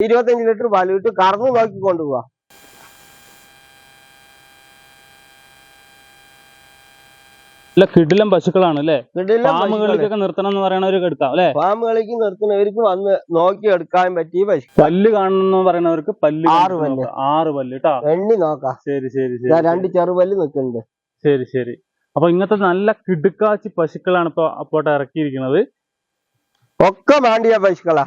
ഇരുപത്തഞ്ച് ലിറ്റർ പാൽ കിട്ടും കറന്ന് നോക്കി കൊണ്ടുപോവാ. അല്ല കിടിലം പശുക്കളാണ് അല്ലേ? കിടിലം ഫാമുകളിലേക്കൊക്കെ നിർത്തണം എന്ന് പറയണവർക്ക് എടുക്കാം അല്ലെ? ഫാമുകളിലേക്ക് നിർത്തുന്നവർക്ക് വന്ന് നോക്കി എടുക്കാൻ പറ്റിയ പശു. പല്ല് കാണുന്ന പറയണവർക്ക് പല്ല് ആറ് പല്ല്. ആറ് പല്ല് കേട്ടോ? എണ്ണി നോക്കാം. ശരി ശരി ശരി രണ്ട് ചെറുപല്ല് നിൽക്കുന്നുണ്ട് ശരി ശരി. അപ്പൊ ഇങ്ങനത്തെ നല്ല കിടുക്കാച്ചി പശുക്കളാണ് ഇപ്പൊ അപ്പോട്ട് ഇറക്കിയിരിക്കുന്നത്. ഒക്കെ മാണ്ടിയ പശുക്കളാ.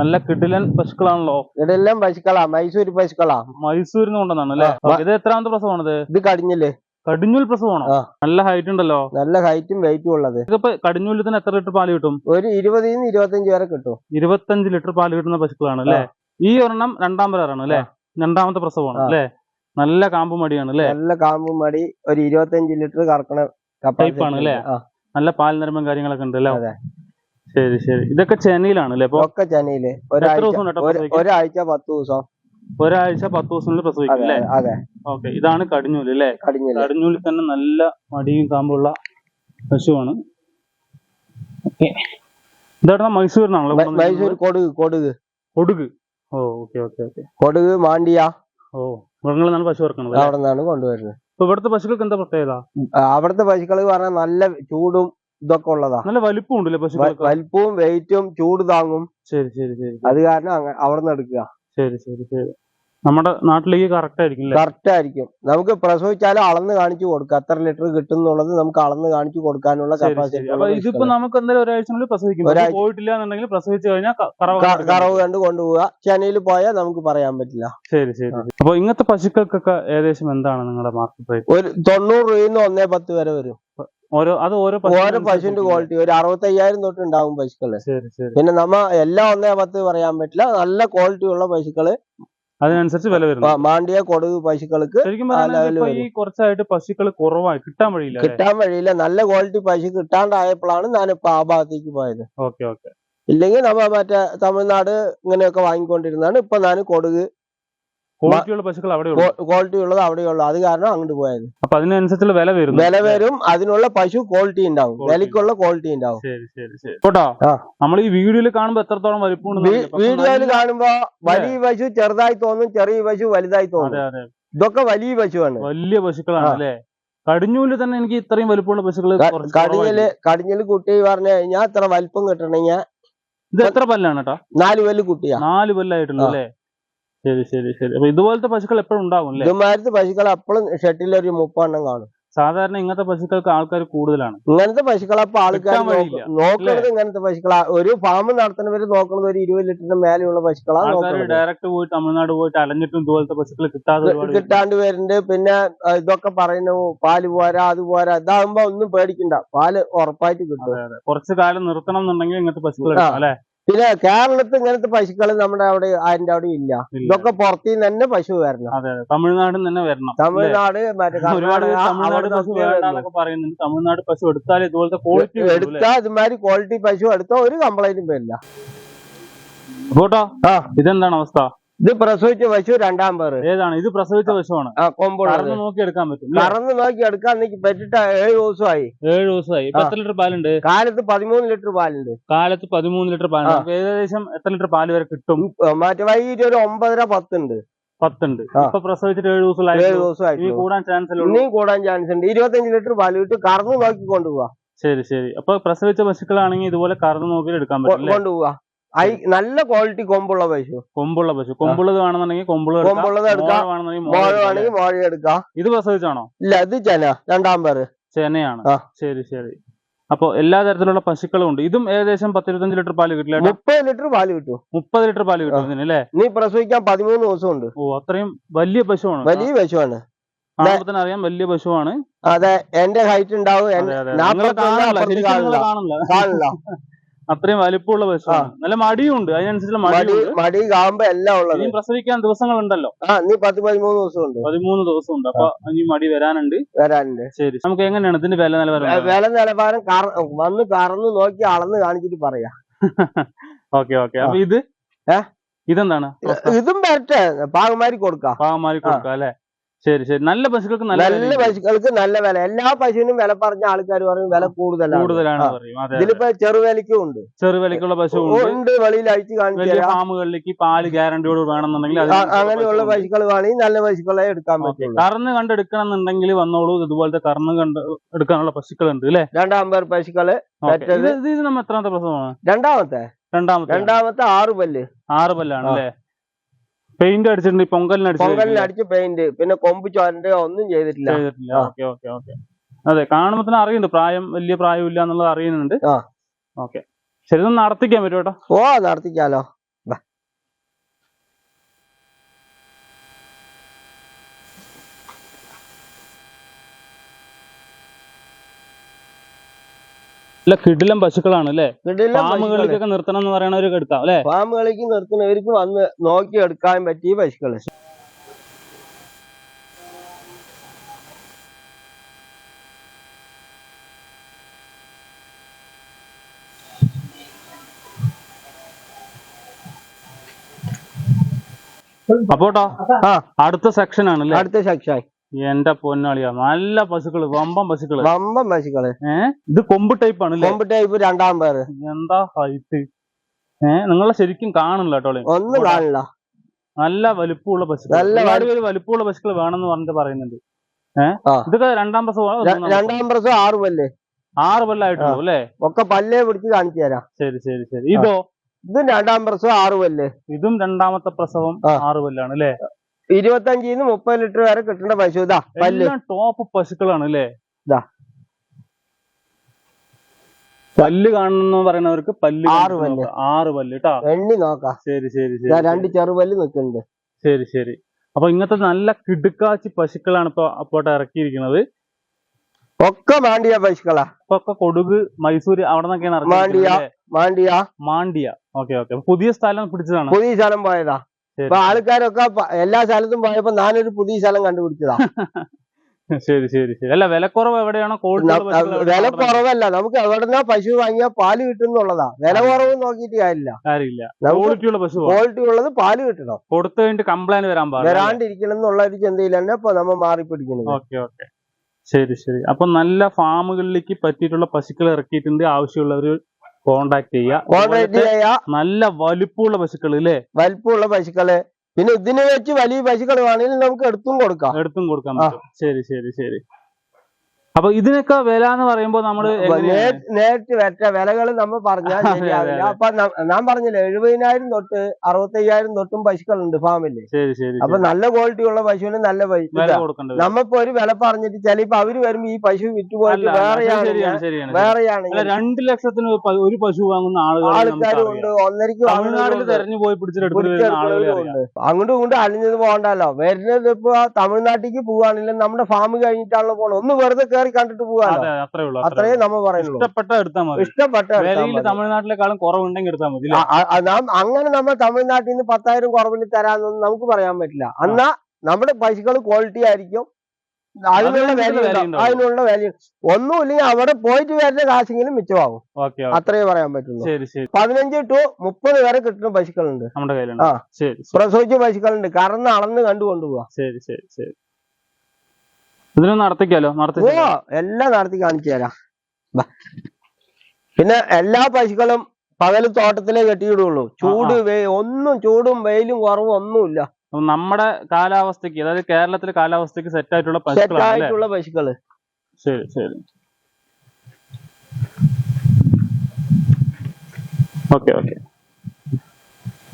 നല്ല കിടിലൻ പശുക്കളാണല്ലോ. ഇതെല്ലാം പശുക്കളാ മൈസൂര് പശുക്കളാ. മൈസൂരിൽ നിന്ന് കൊണ്ടുവന്നാണ് അല്ലേ ഇത് എത്രാമത്തെ പ്രസവമാണിത്? ഇത് കടിഞ്ഞില്ലേ കടിഞ്ഞൂൽ പ്രസവമാണോ. നല്ല ഹൈറ്റ് ഉണ്ടല്ലോ. നല്ല ഹൈറ്റും വെയിറ്റും ഉള്ളത്. ഇതിപ്പോ കടിഞ്ഞൂലിൽ തന്നെ എത്ര ലിറ്റർ പാൽ കിട്ടും? ഒരു ഇരുപതിൽ നിന്ന് ഇരുപത്തഞ്ച് വരെ കിട്ടും. ഇരുപത്തഞ്ച് ലിറ്റർ പാൽ കിട്ടുന്ന പശുക്കളാണ് അല്ലേ? ഈ ഒരെണ്ണം രണ്ടാം പേരാണ് അല്ലേ? രണ്ടാമത്തെ പ്രസവമാണ്. അല്ലേ? നല്ല കാമ്പ് മടിയാണ് അല്ലേ? നല്ല കാമ്പും മടി ഒരു ഇരുപത്തഞ്ച് ലിറ്റർ കറക്കണ Type ആണ് ല്ലേ? ആ, നല്ല പാൽ നിരമ്പും കാര്യങ്ങളൊക്കെ ഉണ്ട് അല്ലേ. ശരി ശരി. ഇതൊക്കെ ചെന്നൈയിലാണ് അല്ലേ ഒക്കെ ചെന്നൈയിൽ. ഒരാഴ്ച പത്ത് ദിവസം. ഒരാഴ്ച പത്ത് ദിവസത്തിനുള്ളിൽ പ്രസവിക്കും അല്ലേ? അതെ. ഓക്കെ ഇതാണ് കടിഞ്ഞൂൽ അല്ലേ? കടിഞ്ഞിൽ. കടിഞ്ഞൂലിൽ തന്നെ നല്ല മടിയും കാമ്പുള്ള പശുവാണ്. ഓക്കെ. ഇതാണ് മൈസൂരിനാണല്ലോ മൈസൂർ കൊടുക് കൊടുക്. കൊടുക്. ഓ okay okay okay. Kodagu Mandya. ഓ മൃഗങ്ങളെന്നാണ് പശു ഇറക്കുന്നത് അവിടെ നിന്നാണ് കൊണ്ടുവരുന്നത്. ഇവിടുത്തെ പശുക്കൾക്ക് എന്താ പ്രത്യേകത? അവിടുത്തെ പശുക്കൾ പറഞ്ഞാൽ നല്ല ചൂടും ഇതൊക്കെ ഉള്ളതാ. നല്ല വലിപ്പം ഉണ്ടല്ലേ പശു വലിപ്പവും വെയിറ്റും ചൂട് താങ്ങും. ശരി ശരി ശരി അത് കാരണം അവിടെ നിന്ന് എടുക്കുക. ശരി ശരി ശരി. നമ്മുടെ നാട്ടിലേക്ക് കറക്റ്റ് ആയിരിക്കും കറക്റ്റ് ആയിരിക്കും. നമുക്ക് പ്രസവിച്ചാലും അളന്ന് കാണിച്ചു കൊടുക്കുക എത്ര ലിറ്റർ കിട്ടും എന്നുള്ളത് നമുക്ക് അളന്ന് കാണിച്ചു കൊടുക്കാനുള്ള. കപ്പാസിറ്റി ഇതിപ്പോ നമുക്ക് എന്തായാലും ഒരാഴ്ചനുള്ളിൽ പ്രസവിക്കും. ഒരാഴ്ച. ഇത് പോയിട്ടില്ല എന്നുണ്ടെങ്കിൽ പ്രസവിച്ചു കഴിഞ്ഞാൽ കറവ കണ്ട് കൊണ്ടുപോവുക. ചെന്നൈയിൽ പോയാൽ നമുക്ക് പറയാൻ പറ്റില്ല. ശരി ശരി. അപ്പൊ ഇങ്ങനത്തെ പശുക്കൾക്കൊക്കെ ഏകദേശം എന്താണ് നിങ്ങളുടെ മാർക്കറ്റ് ഒരു തൊണ്ണൂറ് രൂപയിൽ നിന്ന് ഒന്നേ പത്ത് വരെ വരും. ഓരോ അത് ഓരോ ഓരോ പശുവിന്റെ ക്വാളിറ്റി ഒരു അറുപത്തയ്യായിരം തൊട്ട് ഉണ്ടാവും പശുക്കൾ. പിന്നെ നമ്മ എല്ലാ ഒന്നേ പത്ത് പറയാൻ പറ്റില്ല. നല്ല ക്വാളിറ്റി ഉള്ള പശുക്കൾ അതിനനുസരിച്ച് വില വരും മാണ്ടിയ കൊടുക് പശുക്കൾക്ക് ഈ കുറച്ചായിട്ട് പശുക്കൾ കുറവായി കിട്ടാൻ വഴിയില്ല കിട്ടാൻ വഴിയില്ല. നല്ല ക്വാളിറ്റി പശു കിട്ടാണ്ടായപ്പോഴാണ് ഞാനിപ്പോ ആ ഭാഗത്തേക്ക് പോയത്. Okay okay. ഇല്ലെങ്കിൽ നമ്മ മറ്റേ തമിഴ്നാട് ഇങ്ങനെയൊക്കെ വാങ്ങിക്കൊണ്ടിരുന്നാണ് ഇപ്പൊ ഞാൻ കൊടുക് ക്വാളിറ്റിയുള്ള പശുക്കൾ അവിടെ ക്വാളിറ്റി ഉള്ളത് അവിടെയുള്ളൂ. അത് കാരണം അങ്ങോട്ട് പോയത് അപ്പൊ അതിനനുസരിച്ചുള്ള വില വരും വില വരും. അതിനുള്ള പശു ക്വാളിറ്റി ഉണ്ടാവും. വിലക്കുള്ള ക്വാളിറ്റി ഉണ്ടാവും. ശരി ശരി ശരി. കേട്ടോ? നമ്മൾ ഈ വീഡിയോയിൽ കാണുമ്പോ എത്രത്തോളം വലിപ്പം വീഡിയോയിൽ കാണുമ്പോ വലിയ പശു ചെറുതായി തോന്നും ചെറിയ പശു വലുതായി തോന്നും. ഇതൊക്കെ വലിയ പശുവാണ്. വലിയ പശുക്കളാണ്. അല്ലേ? കടിഞ്ഞൂൽ തന്നെ എനിക്ക് ഇത്രയും വലിപ്പമുള്ള പശുക്കൾ കടിഞ്ഞൽ കടിഞ്ഞൽ. കുട്ടി പറഞ്ഞു കഴിഞ്ഞാൽ ഇത്ര വലിപ്പം കിട്ടണെങ്കിൽ ഇത് എത്ര പല്ലാണ് കേട്ടോ നാല് പല്ല് കുട്ടിയാ. നാല് പല്ലായിട്ടുള്ളൂ. അല്ലേ? ശരി ശരി ശരി. അപ്പൊ ഇതുപോലത്തെ പശുക്കൾ എപ്പോഴും ഉണ്ടാവും അല്ലേ? ഇതുമാരത്തെ പശുക്കൾ അപ്പോഴും ഷെട്ടിൽ ഒരു മുപ്പെണ്ണം കാണും. സാധാരണ ഇങ്ങനത്തെ പശുക്കൾക്ക് ആൾക്കാർ കൂടുതലാണ്. ഇങ്ങനത്തെ പശുക്കളെ അപ്പൊ ആൾക്കാർ. നോക്കുന്നത് ഇങ്ങനത്തെ പശുക്കളാ. ഒരു ഫാം നടത്തുന്നവര് നോക്കുന്നത് ഒരു ഇരുപത് ലിറ്ററിന് മേലെയുള്ള പശുക്കളാണ് ആൾക്കാർ നോക്കുന്നത് ഡയറക്റ്റ് പോയി തമിഴ്നാട് പോയിട്ട് അലഞ്ഞിട്ടും ഇതുപോലത്തെ പശുക്കൾ കിട്ടാതെ കിട്ടാണ്ട് വരുന്നുണ്ട് പിന്നെ ഇതൊക്കെ പറയുന്നു പാൽ പോരാ അത് പോരാ ഇതാകുമ്പോ ഒന്നും പേടിക്കണ്ട. പാൽ ഉറപ്പായിട്ട് കിട്ടും. കുറച്ച് കാലം നിർത്തണം എന്നുണ്ടെങ്കിൽ ഇങ്ങനത്തെ പശുക്കൾ അല്ലെ? പിന്നെ കേരളത്തിൽ ഇങ്ങനത്തെ പശുക്കൾ നമ്മുടെ അവിടെ അതിന്റെ അവിടെ ഇല്ല. ഇതൊക്കെ പുറത്തുനിന്ന് തന്നെ പശു വരണം. തമിഴ്നാട്ടിൽ തന്നെ വരണം തമിഴ്നാട് തമിഴ്നാട് പറയുന്നുണ്ട്. തമിഴ്നാട് പശു എടുത്താൽ ഇതുപോലത്തെ ക്വാളിറ്റി എടുത്താൽ ഇതുമാതിരി ക്വാളിറ്റി പശു എടുത്താൽ ഒരു കംപ്ലൈന്റും വരില്ല. ഇതെന്താണ് അവസ്ഥ? ഇത് പ്രസവിച്ച പശു രണ്ടാം പേര് ഏതാണ്? ഇത് പ്രസവിച്ച പശുവാണ്. കറന്ന് നോക്കി എടുക്കാൻ പറ്റും? കറന്ന് നോക്കി എടുക്കാൻ നീക്കി പറ്റിട്ട് ഏഴ് ദിവസമായി. ഏഴ് ദിവസമായി. ഇപ്പൊ. എത്ര ലിറ്റർ പാലുണ്ട്? കാലത്ത് പതിമൂന്ന് ലിറ്റർ പാലുണ്ട്. കാലത്ത് പതിമൂന്ന് ലിറ്റർ പാലുണ്ട്. ഏകദേശം എത്ര ലിറ്റർ പാൽ വരെ കിട്ടും? മറ്റേ വൈകിട്ട് ഒരു ഒമ്പതര പത്തുണ്ട്. പത്തുണ്ട്. ഇപ്പൊ പ്രസവിച്ചിട്ട് ഏഴ് ഏഴ് ദിവസമായി കൂടാൻ ചാൻസ് ഇനിയും കൂടാൻ ചാൻസ് ഉണ്ട്. ഇരുപത്തഞ്ച് ലിറ്റർ പാൽ കിട്ടും. കറന്ന് നോക്കി കൊണ്ടുപോവാ. ശരി ശരി. അപ്പൊ പ്രസവിച്ച പശുക്കളാണെങ്കിൽ ഇതുപോലെ കറന്ന് നോക്കി എടുക്കാൻ പറ്റും കൊണ്ടുപോവാ. നല്ല ക്വാളിറ്റി കൊമ്പുള്ള പശു. കൊമ്പുള്ള പശു. കൊമ്പുള്ളത് വേണമെന്നുണ്ടെങ്കിൽ കൊമ്പുള്ളത് കൊമ്പുള്ളത് എടുക്കാം. വേണമെന്നുണ്ടെങ്കിൽ മോഴ എടുക്കാം, ഇത് പ്രസവിച്ചാണോ? ഇല്ല ഇത് ചെന. രണ്ടാം പേര്. ചെനയാണ്. ശരി ശരി. അപ്പൊ എല്ലാ തരത്തിലുള്ള പശുക്കളും ഉണ്ട്. ഇതും ഏകദേശം പത്തിരുപത്തഞ്ച് ലിറ്റർ പാൽ കിട്ടില്ല? മുപ്പത് ലിറ്റർ പാൽ കിട്ടും. മുപ്പത് ലിറ്റർ പാൽ കിട്ടും ഇതിന് അല്ലേ? നീ പ്രസവിക്കാൻ പതിമൂന്ന് ദിവസം ഉണ്ട് ഓ അത്രയും വലിയ പശുവാണ് വലിയ പശുവാണ്. കാണുമ്പോ തന്നെ അറിയാം വലിയ പശുവാണ്. അതെ എന്റെ ഹൈറ്റ് ഉണ്ടാവും. കാണില്ല അത്രയും വലിപ്പമുള്ള പശുവാണ് നല്ല മടിയും ഉണ്ട് അതിനനുസരിച്ചുള്ള മടി മടി കാമ്പ് എല്ലാം ഉള്ളത്. പ്രസവിക്കാൻ ദിവസങ്ങളുണ്ടല്ലോ ആ നീ പത്ത് പതിമൂന്ന് ദിവസം ഉണ്ട് പതിമൂന്ന് ദിവസം ഉണ്ട് അപ്പൊ ഇനി മടി വരാനുണ്ട്. വരാനുണ്ട്. ശരി. നമുക്ക് എങ്ങനെയാണ് ഇതിന്റെ വില നിലവാരം? വില നിലവാരം വന്ന് കറന്ന് നോക്കി അളന്ന് കാണിച്ചിട്ട് പറയാ. Okay okay. അപ്പൊ ഇത്? ഇതെന്താണ്? ഇതും വരട്ടെ. പാകമാരി കൊടുക്കാം. പാകമാരി കൊടുക്കാം അല്ലെ? ശരി ശരി. നല്ല പശുക്കൾക്ക് നല്ല പശുക്കൾക്ക് നല്ല വില. എല്ലാ പശുവിനും വില പറഞ്ഞ ആൾക്കാർ പറയും വില കൂടുതലാണ്. കൂടുതലാണ് ഇതിലിപ്പോ ചെറുവിലയ്ക്കും ഉണ്ട്. ചെറുവിലയ്ക്കുള്ള പശു ഉണ്ട് വെളിയിൽ അഴിച്ചു കാണിച്ചു ഫാമുകളിലേക്ക് പാൽ ഗ്യാരണ്ടിയോട് വേണമെന്നുണ്ടെങ്കിൽ അങ്ങനെയുള്ള. പശുക്കൾ വേണമെങ്കിൽ നല്ല പശുക്കളെ എടുക്കാൻ പറ്റും കറന്ന് കണ്ടെടുക്കണം എന്നുണ്ടെങ്കിൽ വന്നോളൂ. ഇതുപോലത്തെ കറന്ന് കണ്ട് എടുക്കാനുള്ള പശുക്കൾ ഉണ്ട് അല്ലെ രണ്ടാം പേർ പശുക്കൾ ഇത് ഇത് നമ്മ എത്രാമത്തെ പ്രസവമാണ്? രണ്ടാമത്തെ. രണ്ടാമത്തെ രണ്ടാമത്തെ ആറ് പല്ല്. ആറ് പല്ലാണ് അല്ലെ? പെയിന്റ് അടിച്ചിട്ടുണ്ട് പൊങ്കലിന് പൊങ്കലിന് അടിച്ച് പെയിന്റ് പിന്നെ കൊമ്പ് ചോരണ്ടോ ഒന്നും ചെയ്തിട്ടില്ല. ചെയ്തിട്ടില്ല. Okay okay okay. അതെ കാണുമ്പോ തന്നെ അറിയുന്നുണ്ട് പ്രായം വലിയ പ്രായം ഇല്ല എന്നുള്ളത് അറിയുന്നുണ്ട്. ഓക്കെ. ശരി നടത്തിക്കാൻ പറ്റും കേട്ടോ. ഓ നടത്തിക്കാലോ. അല്ല കിടിലം പശുക്കളാണ് അല്ലെ. ഫാമുകളിലേക്കൊക്കെ നിർത്തണം എന്ന് പറയണവർക്ക് എടുക്കാം അല്ലെ? ഫാമുകളിലേക്ക് നിർത്തുന്നവർക്ക് വന്ന് നോക്കി എടുക്കാൻ പറ്റിയ പശുക്കൾ. അപ്പോട്ടോ ആ അടുത്ത സെക്ഷൻ ആണ് അടുത്ത സെക്ഷൻ എന്റെ പൊന്നാളിയാ. നല്ല പശുക്കൾ വമ്പം പശുക്കൾ. വമ്പൻ പശുക്കൾ. ഇത് കൊമ്പ് ടൈപ്പ് ആണ് കൊമ്പ് ടൈപ്പ് രണ്ടാം പേര് എന്താ ഹൈറ്റ് ഏഹ് നിങ്ങളെ ശരിക്കും കാണില്ല കേട്ടോ ഒന്നും കാണില്ല നല്ല വലുപ്പമുള്ള പശുക്കൾ നല്ല ഒരുപാട് പേര് വലിപ്പമുള്ള പശുക്കൾ വേണമെന്ന് പറഞ്ഞിട്ട് പറയുന്നുണ്ട്. ഏഹ്. ഇതൊക്കെ രണ്ടാം പ്രസവമാണോ? രണ്ടാം പ്രസവം? ആറ് പല്ല്. ആറ് കൊല്ലായിട്ടുള്ളൂ അല്ലേ? ഒക്കെ പല്ലേ പിടിച്ച് കാണിച്ചു തരാം. ശരി ശരി ശരി. ഇതോ? ഇതും രണ്ടാം പ്രസവം ആറ് പല്ല്. ഇതും രണ്ടാമത്തെ പ്രസവം. ആറ് പല്ലാണ് അല്ലേ? ഇരുപത്തഞ്ചിന്ന് മുപ്പത് ലിറ്റർ വരെ കിട്ടേണ്ട പശു. ഇതാ പല്ല്. ടോപ്പ് പശുക്കളാണ് അല്ലേ ഇതാ പല്ല് കാണണം പറയുന്നവർക്ക് പല്ല് ആറ് പല്ല്. ആറ് പല്ല് കേട്ടോ എണ്ണി നോക്കാം. ശരി ശരി ശരി രണ്ട് ചെറുപല്ല് നിൽക്കുന്നുണ്ട് ശരി ശരി. അപ്പൊ ഇങ്ങനത്തെ നല്ല കിടുക്കാച്ചി പശുക്കളാണ് ഇപ്പൊ അപ്പോട്ട് ഇറക്കിയിരിക്കുന്നത്. ഒക്കെ മാണ്ടിയ പശുക്കളാ. ഒക്കെ കൊടുക് മൈസൂര് അവിടെ നിന്നൊക്കെയാണ് മാണ്ടിയ. മാണ്ടിയ. മാണ്ടിയ. Okay okay. പുതിയ സ്ഥലം പിടിച്ചതാണ്. പുതിയ സ്ഥലം പോയതാ. ഇപ്പൊ ആൾക്കാരൊക്കെ എല്ലാ സ്ഥലത്തും പോയപ്പോ ഞാനൊരു പുതിയ സ്ഥലം കണ്ടുപിടിച്ചതാ. ശരി ശരി ശരി. അല്ല വിലക്കുറവ് എവിടെയാണോ? വില കുറവല്ല. നമുക്ക് എവിടെന്നാ പശു വാങ്ങിയാൽ പാൽ കിട്ടുന്നുള്ളതാ. വില കുറവ് നോക്കിയിട്ട് കാര്യമില്ല. കാര്യമില്ല. ക്വാളിറ്റിയുള്ള പശു. ക്വാളിറ്റി ഉള്ളത് പാൽ കിട്ടണം. കൊടുത്തു കഴിഞ്ഞിട്ട് കംപ്ലൈന്റ് വരാൻ പാടില്ല വരാണ്ടിരിക്കണം എന്നുള്ള ഒരു ചിന്തയിൽ തന്നെ ഇപ്പൊ നമ്മ മാറിപ്പിടിക്കുന്നത്. Okay okay. ശരി ശരി. അപ്പൊ നല്ല ഫാമുകളിലേക്ക് പറ്റിയിട്ടുള്ള പശുക്കൾ ഇറക്കിയിട്ടുണ്ട്. ആവശ്യമുള്ളവർ കോണ്ടാക്ട് ചെയ്യുക. കോണ്ടാക്ട് ചെയ്യാ നല്ല വലിപ്പമുള്ള പശുക്കൾ അല്ലേ വലിപ്പമുള്ള പശുക്കൾ. പിന്നെ ഇതിനെ വെച്ച് വലിയ പശുക്കൾ വേണമെങ്കിൽ നമുക്ക് എടുത്തും കൊടുക്കാം. എടുത്തും കൊടുക്കാം ശരി ശരി ശരി. അപ്പൊ ഇതിനൊക്കെ വില എന്ന് പറയുമ്പോ നമ്മൾ നേരിട്ട് വെറ്റ വിലകൾ നമ്മൾ പറഞ്ഞാൽ ശരിയാവില്ല. അപ്പൊ ഞാൻ പറഞ്ഞില്ലേ എഴുപതിനായിരം തൊട്ട് അറുപത്തയ്യായിരം തൊട്ടും പശുക്കളുണ്ട് ഫാമിൽ. ശരി ശരി അപ്പൊ. നല്ല ക്വാളിറ്റി ഉള്ള പശുവിന് നല്ല പൈസ. നമ്മപ്പോ ഒരു വില പറഞ്ഞിട്ട് ചിലപ്പോ അവർ വരുമ്പോ ഈ പശു വിറ്റുപോയിട്ട് വേറെയാണ് വേറെയാണ് രണ്ട് ലക്ഷത്തിന് ഒരു പശു വാങ്ങുന്ന ആളുകൾ ആൾക്കാരും ഉണ്ട് ഒന്നരക്ക് തമിഴ്നാട്ടിൽ തെരഞ്ഞു പോയി അങ്ങോട്ടും ഇങ്ങോട്ടും അലിഞ്ഞത് പോകണ്ടല്ലോ. വരുന്നത് ഇപ്പൊ തമിഴ്നാട്ടിലേക്ക് പോവാണെങ്കിലും നമ്മുടെ ഫാം കഴിഞ്ഞിട്ടാണല്ലോ പോകണം ഒന്ന് വെറുതെ കയറി കണ്ടിട്ട് പോവാലോ? അതെ അത്രേ ഉള്ളൂ അത്രേ നമ്മൾ പറയുള്ളൂ ഇഷ്ടപ്പെട്ട എടുത്താൽ മതി. ഇഷ്ടപ്പെട്ട. തമിഴ്നാട്ടിലെക്കാളും കുറവുണ്ടെങ്കിൽ എടുത്താൽ മതി നാം അങ്ങനെ നമ്മൾ തമിഴ്നാട്ടിൽ നിന്ന് പത്തായിരം കുറവിന് തരാന്നൊന്നും നമുക്ക് പറയാൻ പറ്റില്ല. എന്നാ നമ്മുടെ പൈസകൾ ക്വാളിറ്റി ആയിരിക്കും. അതിനുള്ള വാല്യൂ വാല്യൂ. അതിനുള്ള വില ഒന്നുമില്ലെങ്കിൽ അവിടെ പോയിട്ട് വരുന്ന കാശെങ്കിലും മിച്ചമാകും. അത്രേ പറയാൻ പറ്റുള്ളൂ. ശരി ശരി. പതിനഞ്ച് ടു മുപ്പത് വരെ കിട്ടുന്ന പശുക്കളുണ്ട് പ്രസവിച്ച പശുക്കളുണ്ട് കറന്ന് അളന്ന് കണ്ടു കൊണ്ടുപോവാ ശരി ശരി ശരി. ഇതിനൊന്ന് നടത്തിക്കാലോ? നടത്തി ഓ എല്ലാം നടത്തി കാണിച്ചു തരാം. പിന്നെ എല്ലാ പശുക്കളും പകൽ തോട്ടത്തിലേ കെട്ടിയിടുള്ളൂ. ചൂട് ഒന്നും ചൂടും വെയിലും കുറവും ഒന്നുമില്ല. നമ്മുടെ കാലാവസ്ഥക്ക് അതായത് കേരളത്തിലെ കാലാവസ്ഥക്ക് സെറ്റ് ആയിട്ടുള്ള സെറ്റ് ആയിട്ടുള്ള പശുക്കൾ. ശരി ശരി. Okay okay.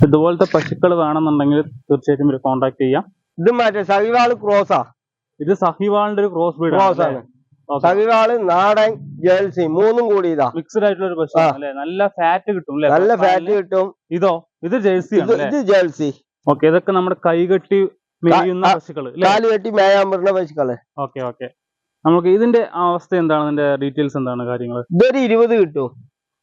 ഇതുപോലത്തെ പശുക്കൾ വേണമെന്നുണ്ടെങ്കിൽ തീർച്ചയായിട്ടും ഒരു കോൺടാക്ട് ചെയ്യാം. ഇത് മറ്റേ സഹിവാൾ ക്രോസാ. ഇത് സഹിവാളിന്റെ ഒരു ക്രോസ് ബ്രീഡ് ക്രോസ് ആണ്. സഹിവാൾ നാടൻ ജേഴ്സി മൂന്നും കൂടി ഇതാ മിക്സ്ഡ് ആയിട്ടുള്ള ഒരു പശു അല്ലെ? നല്ല ഫാറ്റ് കിട്ടും നല്ല ഫാറ്റ് കിട്ടും. ഇതോ? ഇത് ജേഴ്സി ഇത് ജേഴ്സി ഓക്കെ ഇതൊക്കെ നമ്മുടെ കൈകെട്ടി മേയുന്ന പശുക്കൾ കാലുകെട്ടി അല്ലെ? കാൽ കെട്ടി മേയാൻ പറ്റുന്ന പശുക്കൾ. ഓക്കെ ഓക്കെ നമുക്ക് ഇതിന്റെ അവസ്ഥ എന്താണ്? ഇതിന്റെ ഡീറ്റെയിൽസ് എന്താണ്? കാര്യങ്ങൾ ഇതൊരു ഇരുപത് കിട്ടും.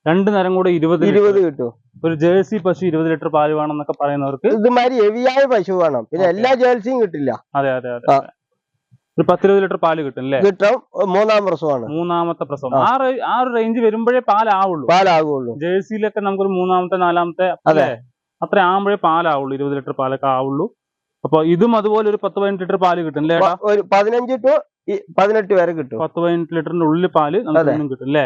രണ്ട് നേരം കൂടെ ഇരുപത് ഇരുപത്. കിട്ടും. ഒരു ജേഴ്സി പശു ഇരുപത് ലിറ്റർ പാൽ വേണം എന്നൊക്കെ പറയുന്നവർക്ക് ഇതുമാതിരി ഹെവിയായ പശു വേണം. പിന്നെ എല്ലാ ജേഴ്സിയും കിട്ടില്ല. അതെ അതെ അതെ. ഒരു പത്തിരുപത് ലിറ്റർ പാൽ കിട്ടും അല്ലേ കിട്ടും. മൂന്നാം പ്രസവമാണ്. മൂന്നാമത്തെ പ്രസവം. ആ. ആ ഒരു റേഞ്ച് വരുമ്പോഴേ പാലാവുള്ളൂ. പാലാകുള്ളൂ ജേഴ്സിയിലൊക്കെ നമുക്കൊരു മൂന്നാമത്തെ നാലാമത്തെ അതെ. അത്ര ആകുമ്പോഴേ പാലാവുള്ളൂ ഇരുപത് ലിറ്റർ പാലൊക്കെ ആവുള്ളൂ. അപ്പൊ ഇതും അതുപോലെ ഒരു പത്ത് പതിനെട്ട് ലിറ്റർ പാൽ കിട്ടും അല്ലേ ഒരു പതിനഞ്ച് ടു പതിനെട്ട് വരെ കിട്ടും. പത്ത് പതിനെട്ട് ലിറ്ററിന്റെ ഉള്ളിൽ പാൽ നമുക്ക്. കിട്ടും അല്ലേ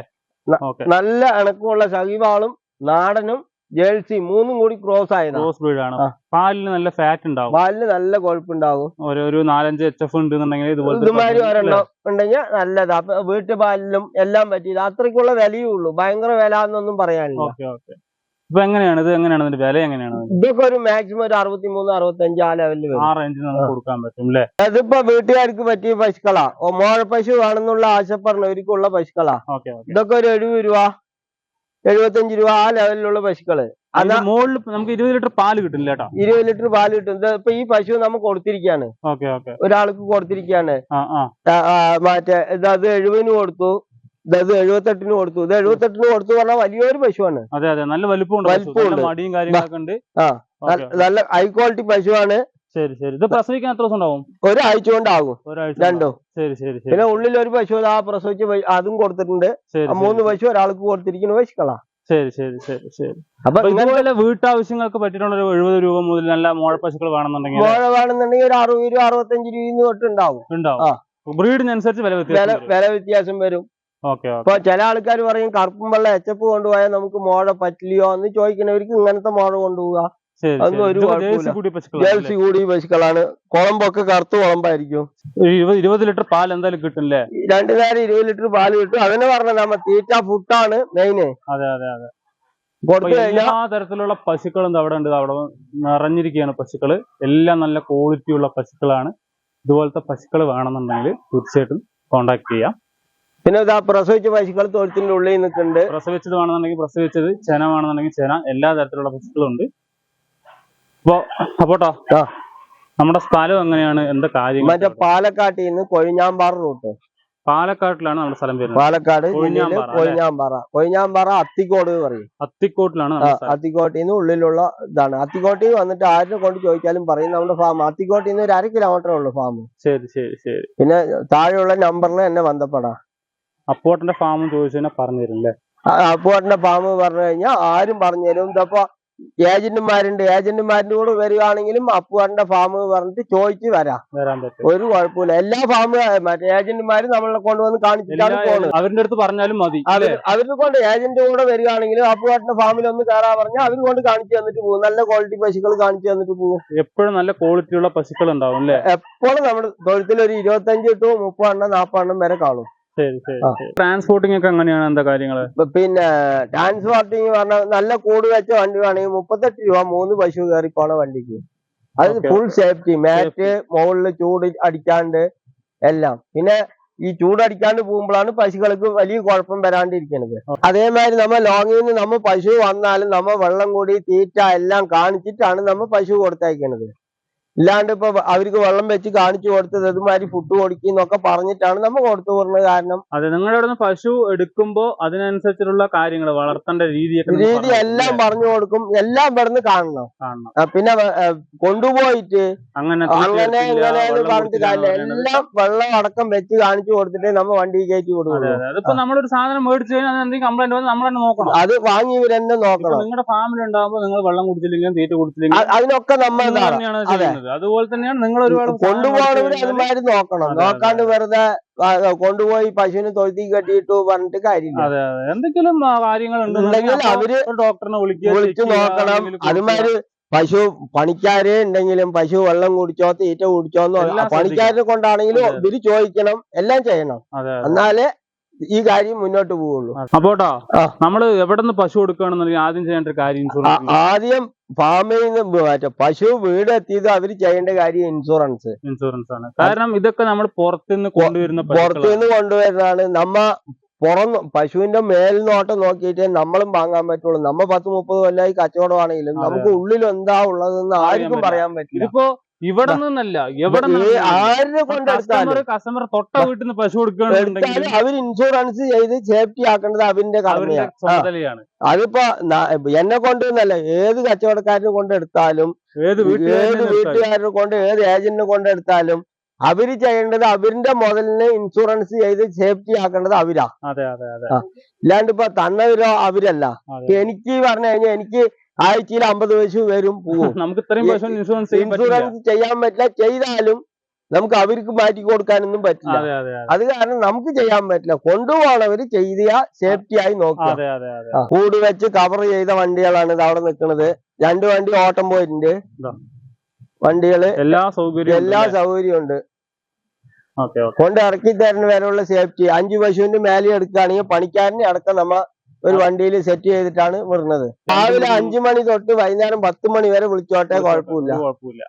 നല്ല അണക്കമുള്ള സഹിവാളും നാടനും ജേഴ്സി മൂന്നും കൂടി ക്രോസ് ആയതാണ് ക്രോസ് ബ്രീഡ് ആണ്. പാലിന് നല്ല ഫാറ്റ് ഉണ്ടാവും. പാലിന് നല്ല കൊഴുപ്പുണ്ടാവും. ഒരു നാലഞ്ച് എച്ച് എഫ് ഉണ്ടെന്നുണ്ടെങ്കിൽ ഇതുമാതിരി ഒരെണ്ണം ഉണ്ടെങ്കിൽ നല്ലതാ. അപ്പൊ വീട്ടുപാലിലും എല്ലാം പറ്റിയത് അത്രയ്ക്കുള്ള വിലയേ ഉള്ളൂ ഭയങ്കര വില എന്നൊന്നും പറയാനില്ല ഇപ്പൊ എങ്ങനെയാണ്? ഇത് എങ്ങനെയാണ് ഇതിന്റെ വില എങ്ങനെയാണ്? ഇതൊക്കെ ഒരു മാക്സിമം ഒരു അറുപത്തിമൂന്ന് അറുപത്തഞ്ച് ആ ലെവലിൽ ആ റേഞ്ചിൽ കൊടുക്കാൻ പറ്റും അല്ലേ അതിപ്പോ വീട്ടുകാർക്ക് പറ്റിയ പശുക്കളാ. മോഴ പശു വേണമെന്നുള്ള ഒരുക്കുള്ള പശുക്കളാ. ഇതൊക്കെ ഒരു എഴുപത് രൂപ. എഴുപത്തഞ്ച് രൂപ ആ ലെവലിലുള്ള പശുക്കൾ. അതിന്റെ അതാ മുകളിൽ നമുക്ക് ഇരുപത് ലിറ്റർ പാൽ കിട്ടുന്നില്ല കേട്ടോ. ഇരുപത് ലിറ്റർ പാൽ കിട്ടും. ഇപ്പൊ ഈ പശു നമുക്ക് കൊടുത്തിരിക്കാണ്. ഒരാൾക്ക് കൊടുത്തിരിക്കാണ്. മറ്റേ ഇത് അത് എഴുപതിന് കൊടുത്തു. ഇത് എഴുപത്തെട്ടിന് കൊടുത്തു. ഇത് എഴുപത്തെട്ടിന് കൊടുത്തു പറഞ്ഞാൽ വലിയൊരു പശുവാണ്. അതെ അതെ. നല്ല വലിപ്പമുണ്ട് വലിപ്പമുണ്ട്. മടിയും കാര്യങ്ങളൊക്കെ ഉണ്ട്. ആ നല്ല- നല്ല ഹൈ ക്വാളിറ്റി പശുവാണ്. ശരി ശരി. ഇത് പ്രസവിക്കാൻ എത്ര ദിവസം ഉണ്ടാവും? ഒരാഴ്ച കൊണ്ടാകും. ഒരാഴ്ച രണ്ടോ. ശരി ശരി ശരി. പിന്നെ ഉള്ളിൽ ഒരു പശു ആ പ്രസവിച്ച് അതും കൊടുത്തിട്ടുണ്ട്. മൂന്ന്. പശു ഒരാൾക്ക് കൊടുത്തിരിക്കുന്ന പശുക്കളാ. ശരി ശരി ശരി ശരി. അപ്പൊ ഇതുപോലെ വീട്ടാവശ്യങ്ങൾക്ക് പറ്റിയിട്ടുള്ള ഒരു എഴുപത് രൂപ മുതൽ നല്ല മോഴ പശുക്കൾ വേണമെന്നുണ്ടെങ്കിൽ മോഴ വേണമെന്നുണ്ടെങ്കിൽ ഒരു അറുപത് രൂപ അറുപത്തഞ്ച് രൂപ തൊട്ട് ഉണ്ടാവും. ഉണ്ടാവും. ബ്രീഡിനനുസരിച്ച് വില വ്യത്യാസം വില വ്യത്യാസം വരും. ഇപ്പൊ ചില ആൾക്കാർ പറയും കറുപ്പും വെള്ള എച്ചപ്പ് കൊണ്ടുപോയാൽ നമുക്ക് മോഴ പറ്റില്ലയോ എന്ന് ചോദിക്കുന്നവർക്ക് ഇങ്ങനത്തെ മോഴ കൊണ്ടുപോവുക. അതൊന്നും ഒരു ജേഴ്സി. കൂടി പശുക്കളാണ് കുളമ്പൊക്കെ കറുത്ത് കുളമ്പായിരിക്കും. ഇരുപത് ലിറ്റർ പാൽ എന്തായാലും കിട്ടും രണ്ടു നേരം ഇരുപത് ലിറ്റർ പാൽ കിട്ടും. അതന്നെ പറഞ്ഞ നമ്മ തീറ്റ ഫുട്ടാണ് മെയിന് അതെ അതെ അതെ. എല്ലാ തരത്തിലുള്ള പശുക്കളും അവിടെ ഉണ്ട്. അവിടെ നിറഞ്ഞിരിക്കുകയാണ് പശുക്കൾ. എല്ലാം നല്ല ക്വാളിറ്റി ഉള്ള പശുക്കളാണ്. ഇതുപോലത്തെ പശുക്കൾ വേണമെന്നുണ്ടെങ്കിൽ തീർച്ചയായിട്ടും കോണ്ടാക്ട് ചെയ്യാം. പിന്നെ ഇതാ പ്രസവിച്ച പശുക്കൾ തൊഴുത്തിന്റെ ഉള്ളിൽ നിൽക്കുന്നുണ്ട്. പ്രസവിച്ചത് വേണമെന്നുണ്ടെങ്കിൽ പ്രസവിച്ചത് ചെന വേണമെന്നുണ്ടെങ്കിൽ ചെന എല്ലാ തരത്തിലുള്ള പശുക്കളും ഉണ്ട്. അപ്പോ അപ്പോട്ടോ ആ. നമ്മുടെ സ്ഥലം എങ്ങനെയാണ്? എന്താ കാര്യം മറ്റേ പാലക്കാട്ടിൽ നിന്ന് കൊഴിഞ്ഞാമ്പാറ റൂട്ട്. പാലക്കാട്ടിലാണ് നമ്മുടെ സ്ഥലം വരുന്നത്. പാലക്കാട് കൊഴിഞ്ഞാമ്പാറ? കൊഴിഞ്ഞാമ്പാറ. അത്തിക്കോട് പറയും. അത്തിക്കോട്ടിലാണ് അത്തിക്കോട്ടിൽ നിന്ന് ഉള്ളിലുള്ള ഇതാണ്. അത്തിക്കോട്ടിൽ വന്നിട്ട് ആരെ കൊണ്ട് ചോദിച്ചാലും പറയും നമ്മുടെ ഫാം. അത്തിക്കോട്ടിൽ നിന്ന് ഒരു അര കിലോമീറ്റർ ഉള്ളു ഫാം. ശരി ശരി ശരി. പിന്നെ താഴെയുള്ള നമ്പറിൽ എന്നെ ബന്ധപ്പെടാം. അപ്പോട്ടന്റെ ഫാമും ചോദിച്ചു പറഞ്ഞു തരും അല്ലേ? അപ്പോട്ടിന്റെ ഫാം പറഞ്ഞു കഴിഞ്ഞാൽ ആരും പറഞ്ഞു തരും ഇതപ്പോ ഏജന്റുമാരുണ്ട്. ഏജന്റുമാരുടെ കൂടെ വരികയാണെങ്കിലും അപ്പുവാറിന്റെ ഫാം പറഞ്ഞിട്ട് ചോദിച്ച് വരാം. ഒരു കുഴപ്പമില്ല എല്ലാ ഫാം മറ്റേ ഏജന്റുമാരും നമ്മളെ കൊണ്ടുവന്ന് കാണിച്ചിട്ടാണ് പോകുന്നത് അവരുടെ അടുത്ത് പറഞ്ഞാലും മതി അവരുടെ കൊണ്ട് ഏജന്റ് കൂടെ വരികയാണെങ്കിലും അപ്പുവാട്ടിന്റെ ഫാമിൽ ഒന്ന് കയറാൻ പറഞ്ഞാൽ അവർ കൊണ്ട് കാണിച്ചു തന്നിട്ട് പോകും. നല്ല ക്വാളിറ്റി പശുക്കൾ കാണിച്ചു തന്നിട്ട് പോകും. എപ്പോഴും നല്ല ക്വാളിറ്റിയുള്ള പശുക്കൾ ഉണ്ടാവും അല്ലേ? എപ്പോഴും നമ്മുടെ തൊഴുത്തിൽ ഒരു ഇരുപത്തഞ്ച് ടു മുപ്പതെണ്ണം നാൽപ്പതെണ്ണം വരെ കാണും. ശരി ശരി ആ. ട്രാൻസ്പോർട്ടിംഗ് ഒക്കെ എങ്ങനെയാണ്? എന്താ കാര്യങ്ങൾ? പിന്നെ ട്രാൻസ്പോർട്ടിങ് പറഞ്ഞാൽ നല്ല കൂട് വെച്ച വണ്ടി വേണമെങ്കിൽ മുപ്പത്തെട്ട് രൂപ മൂന്ന് പശു കയറി പോണ വണ്ടിക്ക്. അത്. ഫുൾ സേഫ്റ്റി മാറ്റ് മുകളിൽ ചൂട് അടിക്കാണ്ട് എല്ലാം. പിന്നെ ഈ ചൂടടിക്കാണ്ട് പോകുമ്പോഴാണ് പശുക്കൾക്ക് വലിയ കുഴപ്പം വരാണ്ടിരിക്കുന്നത് അതേമാതിരി നമ്മ ലോങ്ങിൽ നിന്ന് നമ്മ പശു വന്നാലും നമ്മ വെള്ളം കൂടി തീറ്റ എല്ലാം കാണിച്ചിട്ടാണ് നമ്മ പശു കൊടുത്തയക്കുന്നത് ഇല്ലാണ്ട് ഇപ്പൊ അവർക്ക് വെള്ളം വെച്ച് കാണിച്ചു കൊടുത്തത് ഇതുമാതിരി ഫുഡ് കൊടുക്കുന്നൊക്കെ പറഞ്ഞിട്ടാണ് നമ്മൾ കൊടുത്തു പോകുന്നത് കാരണം അതെ നിങ്ങളുടെ അവിടെ പശു എടുക്കുമ്പോ അതിനനുസരിച്ചുള്ള കാര്യങ്ങൾ വളർത്തേണ്ട രീതിയൊക്കെ രീതി എല്ലാം പറഞ്ഞു കൊടുക്കും എല്ലാം ഇവിടുന്ന് കാണണം. കാണണം. പിന്നെ കൊണ്ടുപോയിട്ട് അങ്ങനെ അങ്ങനെ ഇങ്ങനെ പറഞ്ഞിട്ട് കാര്യമില്ല. എല്ലാം വെള്ളം അടക്കം വെച്ച് കാണിച്ചു കൊടുത്തിട്ട് നമ്മൾ വണ്ടി കയറ്റി കൊടുക്കും അതെ അതിപ്പോ നമ്മളൊരു സാധനം മേടിച്ചു കഴിഞ്ഞാൽ എന്തെങ്കിലും കംപ്ലൈന്റ് വന്നാൽ നമ്മൾ തന്നെ നോക്കണം. അത് വാങ്ങിയവർ ഇവരെന്നെ നോക്കണം. നിങ്ങളുടെ ഫാമിലി ഉണ്ടാകുമ്പോൾ നിങ്ങൾ വെള്ളം കുടിച്ചില്ലെങ്കിലും തീറ്റ കുടിച്ചില്ലെങ്കിലും അതിനൊക്കെ നമ്മൾ തന്നെയാണ്. ചെയ്യുന്നത്. അതുപോലെ തന്നെയാണ് നിങ്ങൾ ഒരുപാട് കൊണ്ടുപോകണവര് അതുമാതിരി നോക്കണം. നോക്കാണ്ട് വെറുതെ കൊണ്ടുപോയി പശുവിന് തൊഴുത്തി കെട്ടിയിട്ടു പറഞ്ഞിട്ട് കാര്യമില്ല. അതെ അതെ. എന്തെങ്കിലും കാര്യങ്ങൾ ഉണ്ടെങ്കിൽ അവർ ഡോക്ടറിനെ വിളിച്ചു നോക്കണം. അതുമാതിരി പശു പണിക്കാരെ ഉണ്ടെങ്കിലും പശു വെള്ളം കുടിച്ചോ തീറ്റ കുടിച്ചോന്നോ പണിക്കാരനെ പണിക്കാരെ കൊണ്ടാണെങ്കിലും. ഇവർ ചോദിക്കണം. എല്ലാം ചെയ്യണം. എന്നാലേ ഈ കാര്യം മുന്നോട്ട് പോവുള്ളൂ അപ്പോട്ടോ നമ്മൾ നമ്മൾ എവിടെ നിന്ന് പശു കൊടുക്കുകയാണെന്നുണ്ടെങ്കിൽ ആദ്യം ചെയ്യേണ്ട ഒരു കാര്യം ഇൻഷുറൻസ് ആദ്യം ഫാമിൽ നിന്ന് പശു വീട് എത്തിയത് അവർ ചെയ്യേണ്ട കാര്യം ഇൻഷുറൻസ്. ഇൻഷുറൻസ് ആണ്. കാരണം ഇതൊക്കെ നമ്മൾ പുറത്തുനിന്ന് കൊണ്ടുവരുന്ന പുറത്തു നിന്ന് കൊണ്ടുവരുന്നതാണ്. നമ്മ പുറം പശുവിന്റെ മേൽനോട്ടം നോക്കിയിട്ടേ നമ്മളും വാങ്ങാൻ പറ്റുള്ളൂ. നമ്മ പത്ത് മുപ്പത് കൊല്ലമായി കച്ചവടമാണെങ്കിലും. നമുക്ക് ഉള്ളിൽ എന്താ ഉള്ളതെന്ന് ആർക്കും പറയാൻ പറ്റില്ല. ഇതിപ്പോ ഇവിടെ നിന്നല്ല എവിടെ കൊണ്ടെടുത്താലും കസ്റ്റമർ തൊട്ട വീട്ടിൽ നിന്ന് പശു കൊടുക്കുകയാണെന്നുണ്ടെങ്കിൽ അവർ ഇൻഷുറൻസ് ചെയ്ത് സേഫ്റ്റി ആക്കേണ്ടത് അവന്റെ. ചുമതലയാണ് അതിപ്പോ എന്നെ കൊണ്ടുവന്നല്ല ഏത് കച്ചവടക്കാരനെ കൊണ്ടെടുത്താലും ഏത് ഏത് വീട്ടുകാരും വീട്ടുകാരനെ കൊണ്ട് ഏത് ഏജന്റിനെ കൊണ്ടെടുത്താലും അവർ ചെയ്യേണ്ടത് അവരിന്റെ മുതലിന് ഇൻഷുറൻസ് ചെയ്ത് സേഫ്റ്റി ആക്കേണ്ടത് അവരാ. അതെ അതെ അതെ. ഇല്ലാണ്ട് ഇപ്പൊ തന്നവരോ അവരല്ല. എനിക്ക് പറഞ്ഞു കഴിഞ്ഞാൽ എനിക്ക് ആഴ്ചയിൽ അമ്പത് പൈസ വരും പോവും. നമുക്ക് ഇത്രയും പശു ഇൻഷുറൻസ് ചെയ്യാൻ പറ്റില്ല. ഇൻഷുറൻസ് ചെയ്യാൻ പറ്റില്ല. ചെയ്താലും നമുക്ക് അവർക്ക് മാറ്റി കൊടുക്കാനൊന്നും പറ്റില്ല. അതെ കാരണം നമുക്ക് ചെയ്യാൻ പറ്റില്ല. കൊണ്ടുപോകണവര് ചെയ്ത സേഫ്റ്റി ആയി നോക്കുക. കൂട് വെച്ച് കവർ ചെയ്ത വണ്ടികളാണ് ഇത് അവിടെ നിൽക്കുന്നത് രണ്ട് വണ്ടി ഓട്ടം പോയിട്ടുണ്ട്. വണ്ടികൾ എല്ലാ സൗകര്യവും എല്ലാ സൗകര്യവും ഉണ്ട് കൊണ്ട് ഇറക്കി തരുന്ന വരെയുള്ള സേഫ്റ്റി അഞ്ചു പശുവിന്റെ മേലെ എടുക്കുകയാണെങ്കിൽ പണിക്കാരനെ അടക്കം നമ്മ ഒരു വണ്ടിയിൽ സെറ്റ് ചെയ്തിട്ടാണ് വിടുന്നത്. രാവിലെ അഞ്ചു മണി തൊട്ട് വൈകുന്നേരം പത്ത് മണി വരെ വിളിച്ചോട്ടെ കുഴപ്പമില്ല.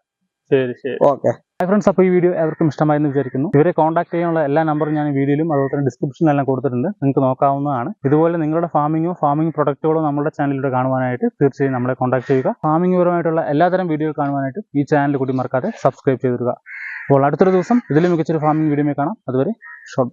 ശരി ശരി. ഓക്കെ. ഫ്രണ്ട്സ് അപ്പോൾ ഈ വീഡിയോ എവർക്കും ഇഷ്ടമായെന്ന് വിചാരിക്കുന്നു. ഇവരെ കോൺടാക്ട് ചെയ്യാനുള്ള എല്ലാ നമ്പറും ഞാൻ ഈ വീഡിയോയിലും അതുപോലെ തന്നെ ഡിസ്ക്രിപ്ഷനിലെല്ലാം കൊടുത്തിട്ടുണ്ട്. നിങ്ങൾക്ക് നോക്കാവുന്നതാണ്. ഇതുപോലെ നിങ്ങളുടെ ഫാമിങ്ങോ ഫാമിംഗ് പ്രൊഡക്റ്റുകളോ നമ്മുടെ ചാനലിലൂടെ കാണുവാനായിട്ട് തീർച്ചയായും നമ്മളെ കോൺടാക്ട് ചെയ്യുക. ഫാമിംഗ് പരമായിട്ടുള്ള എല്ലാതരം വീഡിയോ കാണുവാനായിട്ട് ഈ ചാനൽ കൂടി മറക്കാതെ സബ്സ്ക്രൈബ് ചെയ്തിരിക്കുക അപ്പോൾ അടുത്തൊരു ദിവസം ഇതിലും മികച്ചൊരു ഫാമിംഗ് വീഡിയോ കാണാം. അതുവരെ ഷോർട്ട്